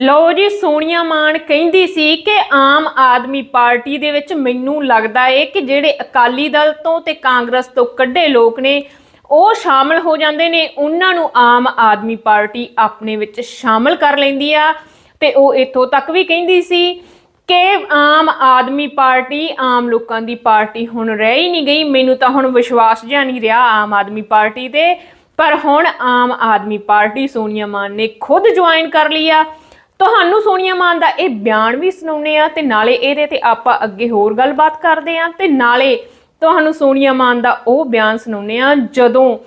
ਲਓ ਜੀ, ਸੋਨੀਆ ਮਾਨ ਕਹਿੰਦੀ ਸੀ ਕਿ ਆਮ ਆਦਮੀ ਪਾਰਟੀ ਦੇ ਵਿੱਚ ਮੈਨੂੰ ਲੱਗਦਾ ਏ ਕਿ ਜਿਹੜੇ ਅਕਾਲੀ ਦਲ ਤੋਂ ਤੇ ਕਾਂਗਰਸ ਤੋਂ ਕੱਢੇ ਲੋਕ ਨੇ, ਉਹ ਸ਼ਾਮਲ ਹੋ ਜਾਂਦੇ ਨੇ। ਉਹਨਾਂ ਨੂੰ ਆਮ ਆਦਮੀ ਪਾਰਟੀ ਆਪਣੇ ਵਿੱਚ ਸ਼ਾਮਲ ਕਰ ਲੈਂਦੀ ਆ। ਤੇ ਉਹ ਇੱਥੋਂ ਤੱਕ ਵੀ ਕਹਿੰਦੀ ਸੀ ਕਿ ਆਮ ਆਦਮੀ ਪਾਰਟੀ ਆਮ ਲੋਕਾਂ ਦੀ ਪਾਰਟੀ ਹੁਣ ਰਹਿ ਹੀ ਨਹੀਂ ਗਈ। ਮੈਨੂੰ ਤਾਂ ਹੁਣ ਵਿਸ਼ਵਾਸ ਜਿਹਾ ਨਹੀਂ ਰਿਹਾ ਆਮ ਆਦਮੀ ਪਾਰਟੀ ਤੇ। ਪਰ ਹੁਣ ਆਮ ਆਦਮੀ ਪਾਰਟੀ ਸੋਨੀਆ ਮਾਨ ਨੇ ਖੁਦ ਜੁਆਇਨ ਕਰ ਲਈ ਆ। ਤੁਹਾਨੂੰ ਸੋਨੀਆ ਮਾਨ ਦਾ ਇਹ ਬਿਆਨ ਵੀ ਸੁਣਾਉਣੇ ਆ ਤੇ ਨਾਲੇ ਇਹਦੇ ਤੇ ਆਪਾਂ ਅੱਗੇ ਹੋਰ ਗੱਲਬਾਤ ਕਰਦੇ ਆ ਤੇ ਨਾਲੇ ਤੁਹਾਨੂੰ ਸੋਨੀਆ ਮਾਨ ਦਾ ਉਹ ਬਿਆਨ ਸੁਣਾਉਣੇ ਆ ਜਦੋਂ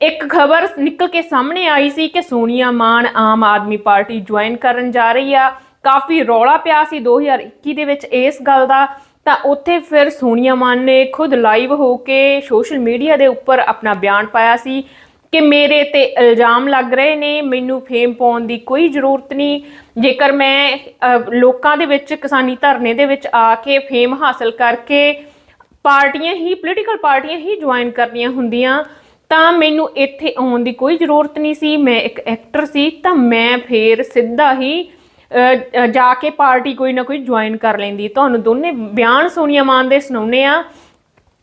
ਇੱਕ ਖਬਰ ਨਿਕਲ ਕੇ ਸਾਹਮਣੇ ਆਈ ਸੀ ਕਿ ਸੋਨੀਆ ਮਾਨ ਆਮ ਆਦਮੀ ਪਾਰਟੀ ਜੁਆਇਨ ਕਰਨ ਜਾ ਰਹੀ ਆ, ਕਾਫੀ ਰੌਲਾ ਪਿਆ ਸੀ 2021 ਦੇ ਵਿੱਚ ਇਸ ਗੱਲ ਦਾ, ਤਾਂ ਉੱਥੇ ਫਿਰ ਸੋਨੀਆ ਮਾਨ ਨੇ ਖੁਦ ਲਾਈਵ ਹੋ ਕੇ ਸੋਸ਼ਲ ਮੀਡੀਆ ਦੇ ਉੱਪਰ ਆਪਣਾ ਬਿਆਨ ਪਾਇਆ ਸੀ ਕਿ ਮੇਰੇ ਤੇ ਇਲਜ਼ਾਮ ਲੱਗ ਰਹੇ ਨੇ, ਮੈਨੂੰ ਫੇਮ ਪਾਉਣ ਦੀ ਕੋਈ ਜ਼ਰੂਰਤ ਨਹੀਂ। ਜੇਕਰ ਮੈਂ ਲੋਕਾਂ ਦੇ ਵਿੱਚ, ਕਿਸਾਨੀ ਧਰਨੇ ਦੇ ਵਿੱਚ ਆ ਕੇ ਫੇਮ ਹਾਸਲ ਕਰਕੇ ਪਾਰਟੀਆਂ ਹੀ ਪੋਲੀਟੀਕਲ ਪਾਰਟੀਆਂ ਹੀ ਜੁਆਇਨ ਕਰਨੀਆਂ ਹੁੰਦੀਆਂ, ਤਾਂ ਮੈਨੂੰ ਇੱਥੇ ਆਉਣ ਦੀ ਕੋਈ ਜ਼ਰੂਰਤ ਨਹੀਂ ਸੀ। ਮੈਂ ਇੱਕ ਐਕਟਰ ਸੀ, ਤਾਂ ਮੈਂ ਫੇਰ ਸਿੱਧਾ ਹੀ ਜਾ ਕੇ ਪਾਰਟੀ ਕੋਈ ਨਾ ਕੋਈ ਜੁਆਇਨ ਕਰ ਲੈਂਦੀ। ਤੁਹਾਨੂੰ ਦੋਨੇ ਬਿਆਨ ਸੋਨੀਆ ਮਾਨ ਦੇ ਸੁਣਾਉਣੇ ਆ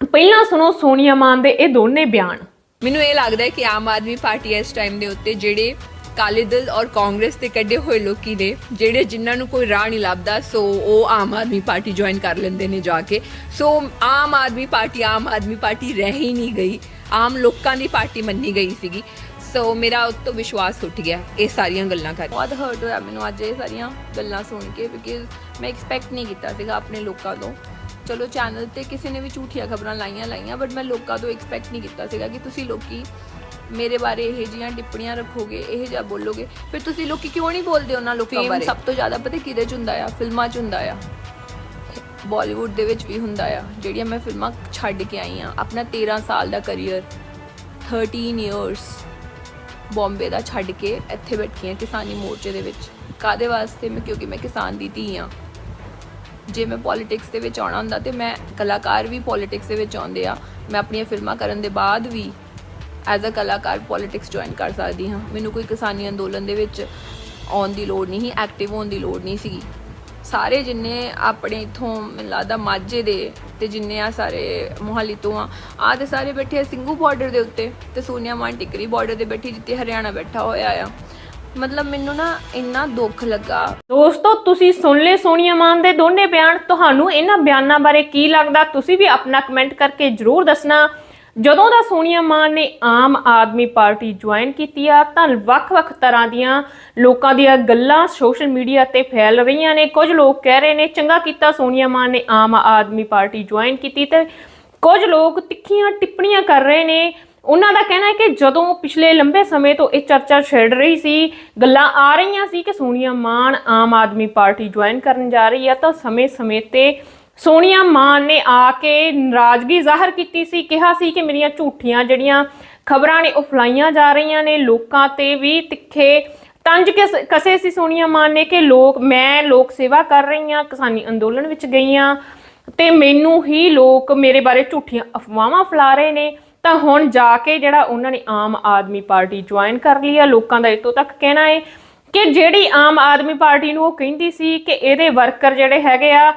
ਪਹਿਲਾਂ ਸੁਣੋ ਸੋਨੀਆ ਮਾਨ ਦੇ ਇਹ ਦੋਨੇ ਬਿਆਨ। ਮੈਨੂੰ ਇਹ ਲੱਗਦਾ ਹੈ ਕਿ ਆਮ ਆਦਮੀ ਪਾਰਟੀ ਇਸ ਟਾਈਮ ਦੇ ਉੱਤੇ ਜਿਹੜੇ ਕਾਲੇ ਦਲ ਔਰ ਕਾਂਗਰਸ ਤੇ ਕੱਢੇ ਹੋਏ ਲੋਕੀ ਨੇ, ਜਿਹੜੇ ਜਿਨ੍ਹਾਂ ਨੂੰ ਕੋਈ ਰਾਹ ਨਹੀਂ ਲੱਭਦਾ ਸੋ ਉਹ ਆਮ ਆਦਮੀ ਪਾਰਟੀ ਜੁਆਇਨ ਕਰ ਲੈਂਦੇ ਨੇ ਜਾ ਕੇ। ਸੋ ਆਮ ਆਦਮੀ ਪਾਰਟੀ, ਆਮ ਆਦਮੀ ਪਾਰਟੀ ਰਹਿ ਹੀ ਨਹੀਂ ਗਈ। ਆਮ ਲੋਕਾਂ ਦੀ ਪਾਰਟੀ ਮੰਨੀ ਗਈ ਸੀਗੀ। ਸੋ ਮੇਰਾ ਉਸ ਤੋਂ ਵਿਸ਼ਵਾਸ ਉੱਠ ਗਿਆ। ਇਹ ਸਾਰੀਆਂ ਗੱਲਾਂ ਕਰ ਬਹੁਤ ਹਰਟ ਹੋਇਆ ਮੈਨੂੰ ਅੱਜ ਇਹ ਸਾਰੀਆਂ ਗੱਲਾਂ ਸੁਣ ਕੇ ਬਿਕਾਜ਼ ਮੈਂ ਐਕਸਪੈਕਟ ਨਹੀਂ ਕੀਤਾ ਸੀਗਾ ਆਪਣੇ ਲੋਕਾਂ ਤੋਂ। ਚਲੋ ਚੈਨਲ ਤੇ ਕਿਸੇ ਨੇ ਵੀ ਝੂਠੀਆਂ ਖਬਰਾਂ ਲਾਈਆਂ ਲਾਈਆਂ ਬਟ ਮੈਂ ਲੋਕਾਂ ਤੋਂ ਐਕਸਪੈਕਟ ਨਹੀਂ ਕੀਤਾ ਸੀਗਾ ਕਿ ਤੁਸੀਂ ਲੋਕੀ ਮੇਰੇ ਬਾਰੇ ਇਹ ਜੀਆਂ ਟਿੱਪਣੀਆਂ ਰੱਖੋਗੇ ਇਹ ਜਿਹਾ ਬੋਲੋਗੇ। ਫਿਰ ਤੁਸੀਂ ਲੋਕੀ ਕਿਉਂ ਨਹੀਂ ਬੋਲਦੇ ਉਹਨਾਂ ਲੋਕਾਂ ਬਾਰੇ? ਸਭ ਤੋਂ ਜ਼ਿਆਦਾ ਪਤਾ ਕਿਹਦੇ ਚ ਹੁੰਦਾ ਆ? ਫਿਲਮਾਂ ਚ ਹੁੰਦਾ ਆ। ਬਾਲੀਵੁੱਡ ਦੇ ਵਿੱਚ ਵੀ ਹੁੰਦਾ ਆ। ਜਿਹੜੀਆਂ ਮੈਂ ਫਿਲਮਾਂ ਛੱਡ ਕੇ ਆਈ ਆ। ਆਪਣਾ 13 ਸਾਲ ਦਾ ਕੈਰੀਅਰ 13 ਇਅਰਸ ਬੰਬੇ ਦਾ ਛੱਡ ਕੇ ਇੱਥੇ ਬੈਠੀ ਹਾਂ ਕਿਸਾਨੀ ਮੋਰਚੇ ਦੇ ਵਿੱਚ। ਕਾਦੇ ਵਾਸਤੇ? ਮੈਂ ਕਿਉਂਕਿ ਮੈਂ ਕਿਸਾਨ ਦੀ ਧੀ ਹਾਂ ਜੇ ਮੈਂ ਪੋਲਿਟਿਕਸ ਦੇ ਵਿੱਚ ਆਉਣਾ ਹੁੰਦਾ ਤੇ ਮੈਂ ਕਲਾਕਾਰ ਵੀ ਪੋਲਿਟਿਕਸ ਦੇ ਵਿੱਚ ਆਉਂਦੇ ਆ। ਮੈਂ ਆਪਣੀਆਂ ਫਿਲਮਾਂ ਕਰਨ ਦੇ ਬਾਅਦ ਵੀ ਐਜ਼ ਅ ਕਲਾਕਾਰ ਪੋਲਿਟਿਕਸ ਜੁਆਇਨ ਕਰ ਸਕਦੀ ਹਾਂ। ਮੈਨੂੰ ਕੋਈ ਕਿਸਾਨੀ ਅੰਦੋਲਨ ਦੇ ਵਿੱਚ ਆਉਣ ਦੀ ਲੋੜ ਨਹੀਂ ਸੀ ਐਕਟਿਵ ਹੋਣ ਦੀ ਲੋੜ ਨਹੀਂ ਸੀ ਸਾਰੇ ਜਿੰਨੇ ਆਪਣੇ ਇਥੋਂ ਮੈਨੂੰ ਲੱਗਦਾ ਮਾਝੇ ਦੇ ਤੇ ਜਿੰਨੇ ਆ ਸਾਰੇ ਮੋਹਾਲੀ ਤੋਂ ਆ ਆ ਤੇ ਸਾਰੇ ਬੈਠੇ ਆ ਸਿੰਘੂ ਬਾਰਡਰ ਦੇ ਉੱਤੇ ਤੇ ਸੋਨੀਆ ਮਾਨ ਟਿਕਰੀ ਬਾਰਡਰ ਦੇ ਬੈਠੀ ਜਿੱਥੇ ਹਰਿਆਣਾ ਬੈਠਾ ਹੋਇਆ ਆ। ਮਤਲਬ ਮੈਨੂੰ ਨਾ ਇੰਨਾ ਦੁੱਖ ਲੱਗਾ। ਦੋਸਤੋ, ਤੁਸੀਂ ਸੁਣ ਲਏ ਸੋਨੀਆ ਮਾਨ ਦੇ ਦੋਨੇ ਬਿਆਨ। ਤੁਹਾਨੂੰ ਇਹਨਾਂ ਬਿਆਨਾਂ ਬਾਰੇ ਕੀ ਲੱਗਦਾ, ਤੁਸੀਂ ਵੀ ਆਪਣਾ ਕਮੈਂਟ ਕਰਕੇ ਜਰੂਰ ਦੱਸਣਾ। ਜਦੋਂ ਦਾ ਸੋਨੀਆ ਮਾਨ ਨੇ ਆਮ ਆਦਮੀ ਪਾਰਟੀ ਜੁਆਇਨ ਕੀਤੀ ਆ, ਤਾਂ ਵੱਖ-ਵੱਖ ਤਰ੍ਹਾਂ ਦੀਆਂ ਲੋਕਾਂ ਦੀਆਂ ਗੱਲਾਂ ਸੋਸ਼ਲ ਮੀਡੀਆ ਤੇ ਫੈਲ ਰਹੀਆਂ ਨੇ। ਕੁਝ ਲੋਕ ਕਹਿ ਰਹੇ ਨੇ, ਚੰਗਾ ਕੀਤਾ ਸੋਨੀਆ ਮਾਨ ਨੇ ਆਮ ਆਦਮੀ ਪਾਰਟੀ ਜੁਆਇਨ ਕੀਤੀ ਤੇ ਕੁਝ ਲੋਕ ਤਿੱਖੀਆਂ ਟਿੱਪਣੀਆਂ ਕਰ ਰਹੇ ਨੇ। ਉਹਨਾਂ ਦਾ ਕਹਿਣਾ ਹੈ ਕਿ ਜਦੋਂ ਪਿਛਲੇ ਲੰਬੇ ਸਮੇਂ ਤੋਂ ਇਹ ਚਰਚਾ ਛਿੜ ਰਹੀ ਸੀ, ਗੱਲਾਂ ਆ ਰਹੀਆਂ ਸੀ ਕਿ ਸੋਨੀਆ ਮਾਨ ਆਮ ਆਦਮੀ ਪਾਰਟੀ ਜੁਆਇਨ ਕਰਨ ਜਾ ਰਹੀ ਹੈ, ਤਾਂ ਸਮੇਂ-ਸਮੇਂ ਤੇ ਸੋਨੀਆ ਮਾਨ ਨੇ ਆ ਕੇ ਨਾਰਾਜ਼ਗੀ ਜ਼ਾਹਰ ਕੀਤੀ ਸੀ, ਕਿਹਾ ਸੀ ਕਿ ਮੇਰੀਆਂ ਝੂਠੀਆਂ ਜਿਹੜੀਆਂ ਖਬਰਾਂ ਨੇ ਉਹ ਫਲਾਈਆਂ ਜਾ ਰਹੀਆਂ ਨੇ, ਲੋਕਾਂ ਤੇ ਵੀ ਤਿੱਖੇ ਤੰਜ ਕੇ ਕਸੇ ਸੀ ਸੋਨੀਆ ਮਾਨ ਨੇ ਕਿ ਲੋਕ, ਮੈਂ ਲੋਕ ਸੇਵਾ ਕਰ ਰਹੀ ਹਾਂ, ਕਿਸਾਨੀ ਅੰਦੋਲਨ ਵਿੱਚ ਗਈ ਹਾਂ ਤੇ ਮੈਨੂੰ ਹੀ ਲੋਕ ਮੇਰੇ ਬਾਰੇ ਝੂਠੀਆਂ ਅਫਵਾਹਾਂ ਫੈਲਾ ਰਹੇ ਨੇ। ਤਾਂ ਹੁਣ ਜਾ ਕੇ ਜਿਹੜਾ ਉਹਨਾਂ ਨੇ ਆਮ ਆਦਮੀ ਪਾਰਟੀ ਜੁਆਇਨ ਕਰ ਲਈ ਆ, ਲੋਕਾਂ ਦਾ ਇਤੋਂ ਤੱਕ ਕਹਿਣਾ ਹੈ ਕਿ ਜਿਹੜੀ ਆਮ ਆਦਮੀ ਪਾਰਟੀ ਨੂੰ ਉਹ ਕਹਿੰਦੀ ਸੀ ਕਿ ਇਹਦੇ ਵਰਕਰ ਜਿਹੜੇ ਹੈਗੇ ਆ,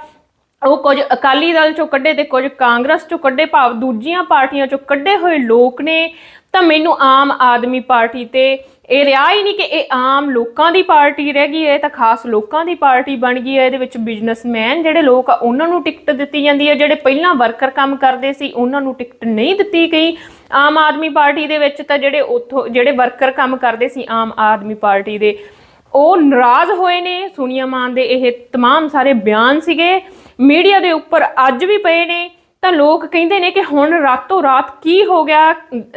ਉਹ ਕੁਝ ਅਕਾਲੀ ਦਲ ਚੋਂ ਕੱਢੇ ਤੇ ਕੁਝ ਕਾਂਗਰਸ ਚੋਂ ਕੱਢੇ ਭਾਵ ਦੂਜੀਆਂ ਪਾਰਟੀਆਂ ਚੋਂ ਕੱਢੇ ਹੋਏ ਲੋਕ ਨੇ। ਤਾਂ ਮੈਨੂੰ ਆਮ ਆਦਮੀ ਪਾਰਟੀ ਤੇ ਇਹ ਰਿਹਾ ਹੀ ਨਹੀਂ ਕਿ ਇਹ ਆਮ ਲੋਕਾਂ ਦੀ ਪਾਰਟੀ ਰਹਿ ਗਈ ਹੈ ਇਹ ਤਾਂ ਖਾਸ ਲੋਕਾਂ ਦੀ ਪਾਰਟੀ ਬਣ ਗਈ ਹੈ ਇਹਦੇ ਵਿੱਚ ਬਿਜ਼ਨਸਮੈਨ ਜਿਹੜੇ ਲੋਕ ਆ ਉਹਨਾਂ ਨੂੰ ਟਿਕਟ ਦਿੱਤੀ ਜਾਂਦੀ ਹੈ ਜਿਹੜੇ ਪਹਿਲਾਂ ਵਰਕਰ ਕੰਮ ਕਰਦੇ ਸੀ ਉਹਨਾਂ ਨੂੰ ਟਿਕਟ ਨਹੀਂ ਦਿੱਤੀ ਗਈ ਆਮ ਆਦਮੀ ਪਾਰਟੀ ਦੇ ਵਿੱਚ ਤਾਂ ਜਿਹੜੇ ਉੱਥੋਂ ਜਿਹੜੇ ਵਰਕਰ ਕੰਮ ਕਰਦੇ ਸੀ ਆਮ ਆਦਮੀ ਪਾਰਟੀ ਦੇ ਉਹ ਨਾਰਾਜ਼ ਹੋਏ ਨੇ ਸੋਨੀਆ ਮਾਨ ਦੇ ਇਹ तमाम ਸਾਰੇ ਬਿਆਨ ਸੀਗੇ ਮੀਡੀਆ ਦੇ ਉੱਪਰ ਅੱਜ ਵੀ ਪਏ ਨੇ ਤਾਂ ਲੋਕ ਕਹਿੰਦੇ ਨੇ ਕਿ ਹੁਣ ਰਾਤੋਂ ਰਾਤ ਕੀ ਹੋ ਗਿਆ,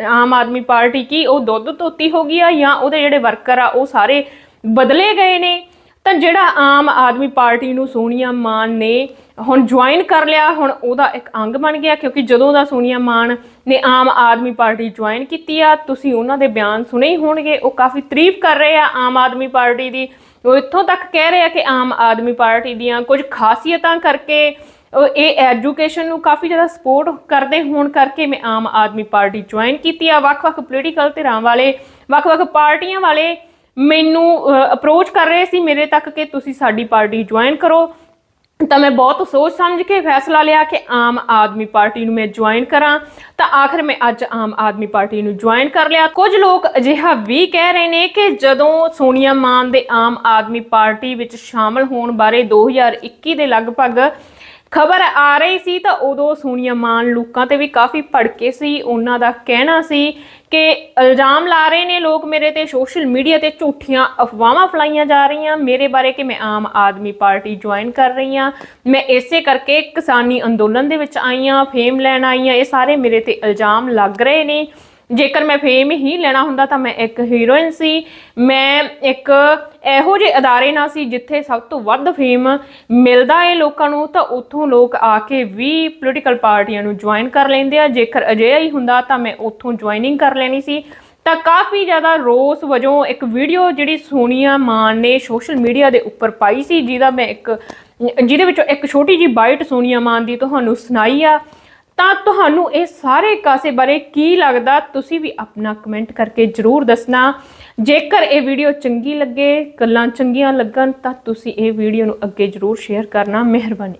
ਆਮ ਆਦਮੀ ਪਾਰਟੀ ਕੀ, ਉਹ ਦੁੱਧ ਧੋਤੀ ਹੋ ਗਈ ਆ ਜਾਂ ਉਹਦੇ ਜਿਹੜੇ ਵਰਕਰ ਆ, ਉਹ ਸਾਰੇ ਬਦਲੇ ਗਏ ਨੇ। ਤਾਂ ਜਿਹੜਾ ਆਮ ਆਦਮੀ ਪਾਰਟੀ ਨੂੰ ਸੋਨੀਆ ਮਾਨ ਨੇ ਹੁਣ ਜੁਆਇਨ ਕਰ ਲਿਆ, ਹੁਣ ਉਹਦਾ ਇੱਕ ਅੰਗ ਬਣ ਗਿਆ, ਕਿਉਂਕਿ ਜਦੋਂ ਦਾ ਸੋਨੀਆ ਮਾਨ ਨੇ ਆਮ ਆਦਮੀ ਪਾਰਟੀ ਜੁਆਇਨ ਕੀਤੀ ਆ, ਤੁਸੀਂ ਉਹਨਾਂ ਦੇ ਬਿਆਨ ਸੁਣੇ ਹੀ ਹੋਣਗੇ, ਉਹ ਕਾਫੀ ਤਾਰੀਫ ਕਰ ਰਹੇ ਆ ਆਮ ਆਦਮੀ ਪਾਰਟੀ ਦੀ। ਉਹ ਇੱਥੋਂ ਤੱਕ ਕਹਿ ਰਹੇ ਆ ਕਿ ਆਮ ਆਦਮੀ ਪਾਰਟੀ ਦੀਆਂ ਕੁਝ ਖਾਸੀਅਤਾਂ ਕਰਕੇ ਇਹ ਐਜੂਕੇਸ਼ਨ ਨੂੰ ਕਾਫੀ ਜ਼ਿਆਦਾ ਸਪੋਰਟ ਕਰਦੇ ਹੋਣ ਕਰਕੇ ਮੈਂ ਆਮ ਆਦਮੀ ਪਾਰਟੀ ਜੁਆਇਨ ਕੀਤੀ ਆ। ਵੱਖ-ਵੱਖ ਪੋਲੀਟੀਕਲ ਧਿਰਾਂ ਵਾਲੇ, ਵੱਖ-ਵੱਖ ਪਾਰਟੀਆਂ ਵਾਲੇ ਮੈਨੂੰ ਅਪਰੋਚ ਕਰ ਰਹੇ ਸੀ ਮੇਰੇ ਤੱਕ ਕਿ ਤੁਸੀਂ ਸਾਡੀ ਪਾਰਟੀ ਜੁਆਇਨ ਕਰੋ। ਤਾਂ ਮੈਂ ਬਹੁਤ ਸੋਚ ਸਮਝ ਕੇ ਫੈਸਲਾ ਲਿਆ ਕਿ ਆਮ ਆਦਮੀ ਪਾਰਟੀ ਨੂੰ ਮੈਂ ਜੁਆਇਨ ਕਰਾਂ। ਤਾਂ ਆਖਰ ਮੈਂ ਅੱਜ ਆਮ ਆਦਮੀ ਪਾਰਟੀ ਨੂੰ ਜੁਆਇਨ ਕਰ ਲਿਆ। ਕੁਝ ਲੋਕ ਅਜਿਹਾ ਵੀ ਕਹਿ ਰਹੇ ਨੇ ਕਿ ਜਦੋਂ ਸੋਨੀਆ ਮਾਨ ਦੇ ਆਮ ਆਦਮੀ ਪਾਰਟੀ ਵਿੱਚ ਸ਼ਾਮਲ ਹੋਣ ਬਾਰੇ 2021 ਦੇ ਲਗਭਗ ਖਬਰ ਆ ਰਹੀ ਸੀ ਤਾਂ ਉਦੋਂ ਸੋਨੀਆ ਮਾਨ ਲੋਕਾਂ ਤੇ ਵੀ ਕਾਫੀ ਭੜਕੇ ਸੀ। ਉਹਨਾਂ ਦਾ ਕਹਿਣਾ ਸੀ ਕਿ ਇਲਜ਼ਾਮ ਲਾ ਰਹੇ ਨੇ ਲੋਕ ਮੇਰੇ ਤੇ ਸੋਸ਼ਲ ਮੀਡੀਆ ਤੇ ਝੂਠੀਆਂ ਅਫਵਾਹਾਂ ਫਲਾਈਆਂ ਜਾ ਰਹੀਆਂ। ਮੇਰੇ ਬਾਰੇ ਕਿ ਮੈਂ ਆਮ ਆਦਮੀ ਪਾਰਟੀ ਜੁਆਇਨ ਕਰ ਰਹੀ ਹਾਂ। ਮੈਂ ਇਸੇ ਕਰਕੇ ਕਿਸਾਨੀ ਅੰਦੋਲਨ ਦੇ ਵਿੱਚ ਆਈ ਹਾਂ, ਫੇਮ ਲੈਣ ਆਈ ਹਾਂ। ਇਹ ਸਾਰੇ ਮੇਰੇ ਤੇ ਇਲਜ਼ਾਮ ਲੱਗ ਰਹੇ ਨੇ। ਜੇਕਰ ਮੈਂ ਫੇਮ ਹੀ ਲੈਣਾ ਹੁੰਦਾ ਤਾਂ ਮੈਂ ਇੱਕ ਹੀਰੋਇਨ ਸੀ। ਮੈਂ ਇੱਕ ਇਹੋ ਜਿਹੇ ਅਦਾਰੇ ਨਾਲ ਸੀ ਜਿੱਥੇ ਸਭ ਤੋਂ ਵੱਧ ਫੇਮ ਮਿਲਦਾ ਏ ਲੋਕਾਂ ਨੂੰ, ਤਾਂ ਉੱਥੋਂ ਲੋਕ ਆ ਕੇ ਵੀ ਪੋਲੀਟੀਕਲ ਪਾਰਟੀਆਂ ਨੂੰ ਜੁਆਇਨ ਕਰ ਲੈਂਦੇ ਆ। ਜੇਕਰ ਅਜਿਹਾ ਹੀ ਹੁੰਦਾ ਤਾਂ ਮੈਂ ਉੱਥੋਂ ਜੁਆਇਨਿੰਗ ਕਰ ਲੈਣੀ ਸੀ। ਤਾਂ ਕਾਫੀ ਜ਼ਿਆਦਾ ਰੋਸ ਵਜੋਂ ਇੱਕ ਵੀਡੀਓ ਜਿਹੜੀ ਸੋਨੀਆ ਮਾਨ ਨੇ ਸੋਸ਼ਲ ਮੀਡੀਆ ਦੇ ਉੱਪਰ ਪਾਈ ਸੀ, ਜਿਹਦਾ ਮੈਂ ਇੱਕ, ਜਿਹਦੇ ਵਿੱਚੋਂ ਇੱਕ ਛੋਟੀ ਜੀ ਬਾਈਟ ਸੋਨੀਆ ਮਾਨ ਦੀ ਤੁਹਾਨੂੰ ਸੁਣਾਈ ਆ। ਤਾਂ ਤੁਹਾਨੂੰ ਇਹ ਸਾਰੇ ਕਾਸੇ ਬਾਰੇ ਕੀ ਲੱਗਦਾ, ਤੁਸੀਂ ਵੀ ਆਪਣਾ ਕਮੈਂਟ ਕਰਕੇ ਜਰੂਰ ਦੱਸਣਾ। ਜੇਕਰ ਇਹ ਵੀਡੀਓ ਚੰਗੀ ਲੱਗੇ, ਗੱਲਾਂ ਚੰਗੀਆਂ ਲੱਗਣ, ਤਾਂ ਤੁਸੀਂ ਇਹ ਵੀਡੀਓ ਨੂੰ ਅੱਗੇ ਜਰੂਰ ਸ਼ੇਅਰ ਕਰਨਾ। ਮਿਹਰਬਾਨੀ।